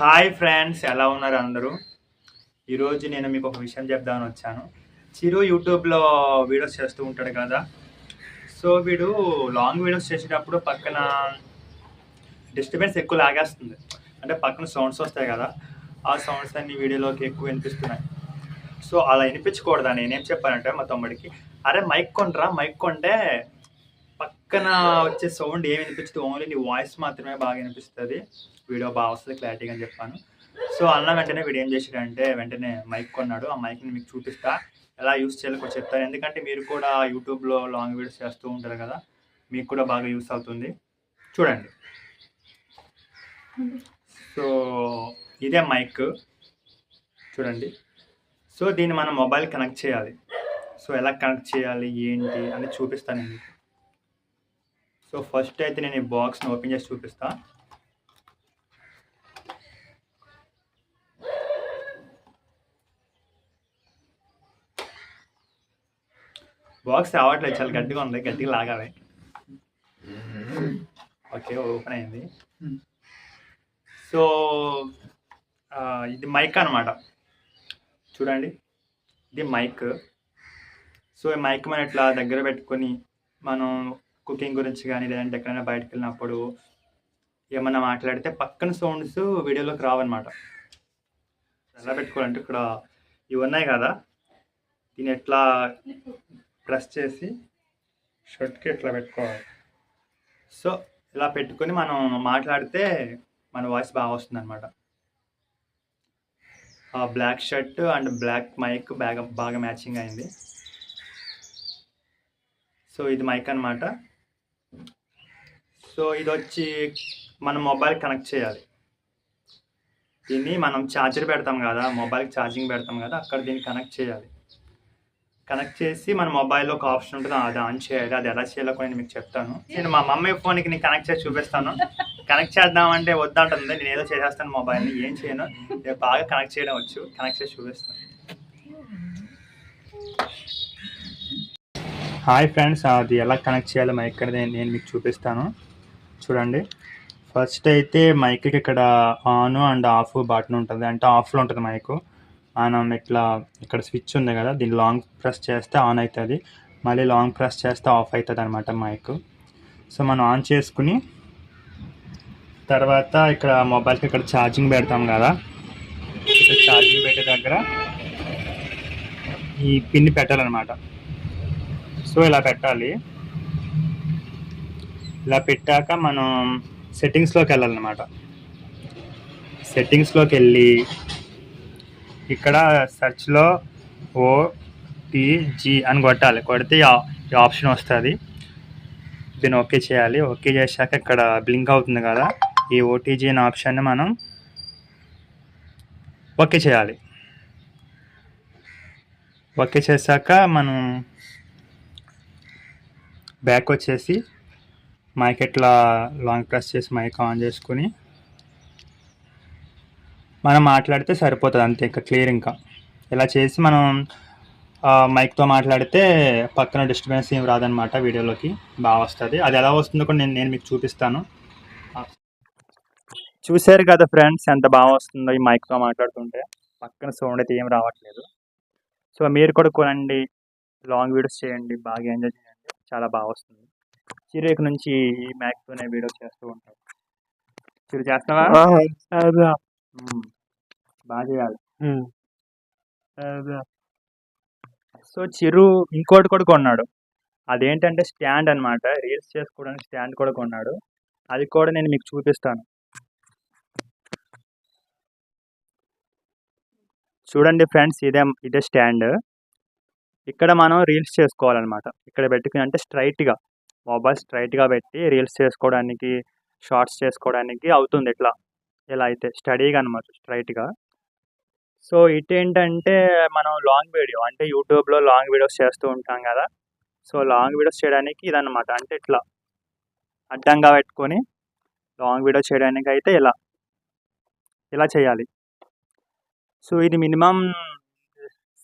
Hi friends ఎలా ఉన్నారు అందరూ? ఈరోజు నేను మీకు ఒక విషయం చెప్దామని వచ్చాను. చిరు యూట్యూబ్లో వీడియోస్ చేస్తూ ఉంటాడు కదా. సో వీడు లాంగ్ వీడియోస్ చేసేటప్పుడు పక్కన డిస్టర్బెన్స్ ఎక్కువ లాగేస్తుంది. అంటే పక్కన సౌండ్స్ వస్తాయి కదా. ఆ సౌండ్స్ అన్ని వీడియోలోకి ఎక్కువ వినిపిస్తున్నాయి. సో అలా వినిపించకూడదా నేనేం చెప్పానంటే మా తమ్ముడికి అరే మైక్ కొండ్రా మైక్ కొంటే పక్కన వచ్చే సౌండ్ ఏం వినిపిస్తుంది ఓన్లీ నీ వాయిస్ మాత్రమే బాగా వినిపిస్తుంది. వీడియో బాగా వస్తుంది క్లారిటీగా అని చెప్పాను. సో అన్న వెంటనే వీడు ఏం చేశాడంటే వెంటనే మైక్ కొన్నాడు. ఆ మైక్ని మీకు చూపిస్తా. ఎలా యూస్ చేయాలో కొంచెం చెప్తాను. ఎందుకంటే మీరు కూడా యూట్యూబ్లో లాంగ్ వీడియోస్ చేస్తూ ఉంటారు కదా మీకు కూడా బాగా యూస్ అవుతుంది. చూడండి. సో ఇదే మైక్ చూడండి. సో దీన్ని మనం మొబైల్ కనెక్ట్ చేయాలి. సో ఎలా కనెక్ట్ చేయాలి ఏంటి అని చూపిస్తాను నేను మీకు. సో ఫస్ట్ అయితే నేను ఈ బాక్స్ని ఓపెన్ చేసి చూపిస్తా. బాక్స్ రావట్లేదు చాలా గట్టిగా ఉంది గట్టిగా లాగాలి ఓకే ఓపెన్ అయింది. సో ఇది మైక్ అనమాట చూడండి ఇది మైక్. సో ఈ మైక్ మనం ఇట్లా దగ్గర పెట్టుకొని మనం కుకింగ్ గురించి కానీ లేదంటే ఎక్కడైనా బయటకు వెళ్ళినప్పుడు ఏమన్నా మాట్లాడితే పక్కన సౌండ్స్ వీడియోలోకి రావన్నమాట. ఎలా పెట్టుకోవాలంటే ఇక్కడ ఇవి ఉన్నాయి కదా దీన్ని ఎట్లా ప్రెస్ చేసి షర్ట్కి ఎట్లా పెట్టుకోవాలి. సో ఇలా పెట్టుకొని మనం మాట్లాడితే మన వాయిస్ బాగా వస్తుంది అనమాట ఆ black shirt and black mic బాగా బాగా మ్యాచింగ్ అయింది. సో ఇది మైక్ అనమాట సో ఇది వచ్చి మన మొబైల్ కనెక్ట్ చేయాలి. దీన్ని మనం ఛార్జర్ పెడతాం కదా మొబైల్కి ఛార్జింగ్ పెడతాం కదా అక్కడ దీన్ని కనెక్ట్ చేయాలి. కనెక్ట్ చేసి మన మొబైల్లో ఒక ఆప్షన్ ఉంటుంది అది ఆన్ చేయాలి. అది ఎలా చేయాలో కూడా నేను మీకు చెప్తాను. నేను మా మమ్మీ ఫోన్కి నేను కనెక్ట్ చేసి చూపిస్తాను. కనెక్ట్ చేద్దామంటే వద్దంటుంది. నేను ఏదో చేసేస్తాను మొబైల్ని. ఏం చేయను. నేను బాగా కనెక్ట్ చేయడం వచ్చు. కనెక్ట్ చేసి చూపిస్తాను. హాయ్ ఫ్రెండ్స్ అది ఎలా కనెక్ట్ చేయాలో మా ఇక్కడ నేను మీకు చూపిస్తాను. చూడండి. ఫస్ట్ అయితే మైక్కి ఇక్కడ ఆన్ అండ్ ఆఫ్ బటన్ ఉంటుంది. అంటే ఆఫ్లో ఉంటుంది మైక్ మనం ఇట్లా ఇక్కడ స్విచ్ ఉంది కదా దీన్ని లాంగ్ ప్రెస్ చేస్తే ఆన్ అవుతుంది మళ్ళీ లాంగ్ ప్రెస్ చేస్తే ఆఫ్ అవుతుంది అనమాట మైక్ సో మనం ఆన్ చేసుకుని తర్వాత ఇక్కడ మొబైల్కి ఇక్కడ ఛార్జింగ్ పెడతాం కదా. ఇక్కడ ఛార్జింగ్ పెట్టే దగ్గర ఈ పిన్ పెట్టాలన్నమాట. సో ఇలా పెట్టాలి. ఇలా పెట్టాక మనం సెట్టింగ్స్లోకి వెళ్ళాలన్నమాట. సెట్టింగ్స్లోకి వెళ్ళి ఇక్కడ సెర్చ్లో ఓటీజీ అని కొట్టాలి. కొడితే ఈ ఈ ఆప్షన్ వస్తుంది. దీన్ని ఓకే చేయాలి. ఓకే చేశాక ఇక్కడ బ్లింక్ అవుతుంది కదా. ఈ ఓటీజీ అనే ఆప్షన్ని మనం ఓకే చేయాలి. ఓకే చేశాక మనం బ్యాక్ వచ్చేసి మైక్ ఎట్లా లాంగ్ ప్రెస్ చేసి మైక్ ఆన్ చేసుకుని మనం మాట్లాడితే సరిపోతుంది అంతే ఇంకా క్లియర్ ఇంకా. ఇలా చేసి మనం మైక్తో మాట్లాడితే పక్కన డిస్టర్బెన్స్ ఏం రాదనమాట వీడియోలోకి బాగా వస్తుంది. అది ఎలా వస్తుందో కూడా నేను నేను మీకు చూపిస్తాను. చూశారు కదా ఫ్రెండ్స్ ఎంత బాగా వస్తుందో ఈ మైక్తో మాట్లాడుతుంటే. పక్కన సౌండ్ అయితే ఏం రావట్లేదు. సో మీరు కూడా కొనండి లాంగ్ వీడియోస్ చేయండి బాగా ఎంజాయ్ చేయండి. చాలా బాగా వస్తుంది. చిరేకు నుంచి మ్యాక్తోనే వీడియోస్ చేస్తూ ఉంటారు చిరు చేస్తావా. బాగా చేయాలి. సో చిరు ఇంకోటి కూడా కొన్నాడు. అదేంటంటే స్టాండ్ అన్నమాట. రీల్స్ చేసుకోవడానికి స్టాండ్ కూడా కొన్నాడు. అది కూడా నేను మీకు చూపిస్తాను. చూడండి ఫ్రెండ్స్ ఇదే ఇదే స్టాండ్. ఇక్కడ మనం రీల్స్ చేసుకోవాలన్నమాట. ఇక్కడ పెట్టుకుని అంటే స్ట్రైట్గా. మొబైల్ స్ట్రైట్గా పెట్టి రీల్స్ చేసుకోవడానికి షార్ట్స్ చేసుకోవడానికి అవుతుంది ఇట్లా ఇలా అయితే స్టడీగా అనమాట స్ట్రైట్గా. సో ఇటేంటంటే మనం లాంగ్ వీడియో అంటే యూట్యూబ్లో లాంగ్ వీడియోస్ చేస్తూ ఉంటాం కదా. సో లాంగ్ వీడియోస్ చేయడానికి ఇదన్నమాట. అంటే ఇట్లా అడ్డంగా పెట్టుకొని లాంగ్ వీడియో చేయడానికి అయితే ఇలా ఇలా చేయాలి? సో ఇది మినిమం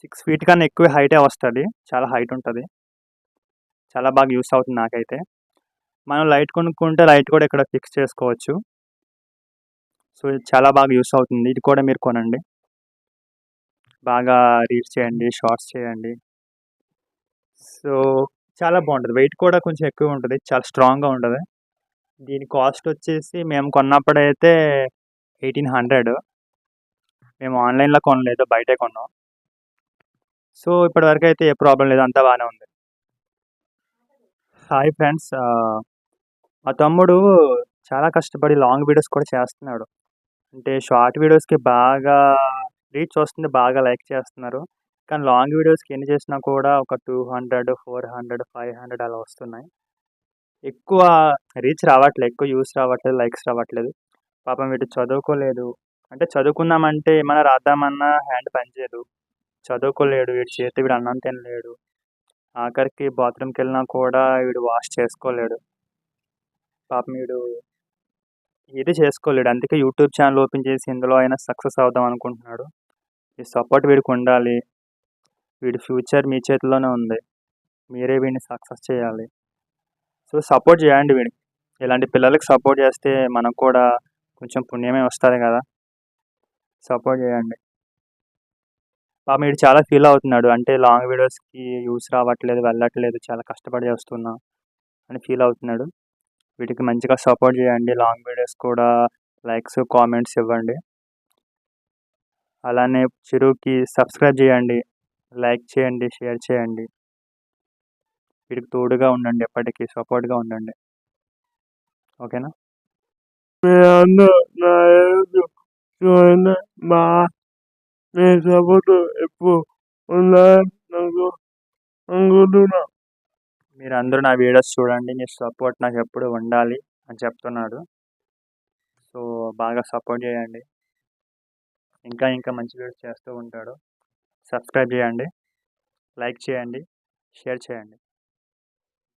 సిక్స్ ఫీట్ కన్నా ఎక్కువ హైటే వస్తుంది. చాలా హైట్ ఉంటుంది. చాలా బాగా యూస్ అవుతుంది నాకైతే. మనం లైట్ కొనుక్కుంటే లైట్ కూడా ఇక్కడ ఫిక్స్ చేసుకోవచ్చు. సో ఇది చాలా బాగా యూస్ అవుతుంది. ఇది కూడా మీరు కొనండి. బాగా రీల్స్ చేయండి షార్ట్స్ చేయండి. సో చాలా బాగుంటుంది. వెయిట్ కూడా కొంచెం ఎక్కువ ఉంటుంది. చాలా స్ట్రాంగ్గా ఉంటుంది. దీని కాస్ట్ వచ్చేసి మేము కొన్నప్పుడైతే ఎయిటీన్ హండ్రెడ్. మేము ఆన్లైన్లో కొనలేదు బయటే కొన్నాం. సో ఇప్పటివరకు అయితే ఏ ప్రాబ్లం లేదు. అంతా బాగానే ఉంది. Hi friends. మా తమ్ముడు చాలా కష్టపడి లాంగ్ వీడియోస్ కూడా చేస్తున్నాడు. అంటే షార్ట్ వీడియోస్కి బాగా రీచ్ వస్తుంది బాగా లైక్ చేస్తున్నారు. కానీ లాంగ్ వీడియోస్కి ఎన్ని చేసినా కూడా ఒక two hundred four hundred five hundred అలా వస్తున్నాయి. ఎక్కువ రీచ్ రావట్లేదు ఎక్కువ యూస్ రావట్లేదు లైక్స్ రావట్లేదు. పాపం వీడు చదువుకోలేదు. అంటే చదువుకుందామంటే ఏమైనా రాద్దామన్నా హ్యాండ్ పనిచేయదు. చదువుకోలేడు వీడి చేతి వీడు అన్నం తినలేడు. ఆఖరికి బాత్రూమ్కి వెళ్ళినా కూడా వీడు వాష్ చేసుకోలేడు. పాపం వీడు ఇది చేసుకోలేడు. అందుకే యూట్యూబ్ ఛానల్ ఓపెన్ చేసి ఇందులో అయినా సక్సెస్ అవుదాం అనుకుంటున్నాడు. ఈ సపోర్ట్ వీడికి ఉండాలి. వీడి ఫ్యూచర్ మీ చేతిలోనే ఉంది. మీరే వీడిని సక్సెస్ చేయాలి. సో సపోర్ట్ చేయండి వీడికి ఇలాంటి పిల్లలకి సపోర్ట్ చేస్తే మనకు కూడా కొంచెం పుణ్యమే వస్తుంది కదా. సపోర్ట్ చేయండి. పాపం వీడు చాలా ఫీల్ అవుతున్నాడు. అంటే లాంగ్ వీడియోస్కి యూస్ రావట్లేదు వెళ్ళట్లేదు. చాలా కష్టపడి చేస్తున్నా అని ఫీల్ అవుతున్నాడు. వీటికి మంచిగా సపోర్ట్ చేయండి. లాంగ్ వీడియోస్ కూడా లైక్స్ కామెంట్స్ ఇవ్వండి. అలానే చిరుకి సబ్స్క్రైబ్ చేయండి. లైక్ చేయండి షేర్ చేయండి. వీడికి తోడుగా ఉండండి ఎప్పటికీ సపోర్ట్గా ఉండండి. ఓకేనా? మా నా మీ సపోర్ట్ ఎప్పుడు ఉండాలని నాకు అనుకుంటున్నా మీరు అందరూ నా వీడియోస్ చూడండి మీ సపోర్ట్ నాకు ఎప్పుడు ఉండాలి అని చెప్తున్నాడు సో బాగా సపోర్ట్ చేయండి. ఇంకా ఇంకా మంచి వీడియోస్ చేస్తూ ఉంటాడు. సబ్స్క్రైబ్ చేయండి. లైక్ చేయండి. షేర్ చేయండి.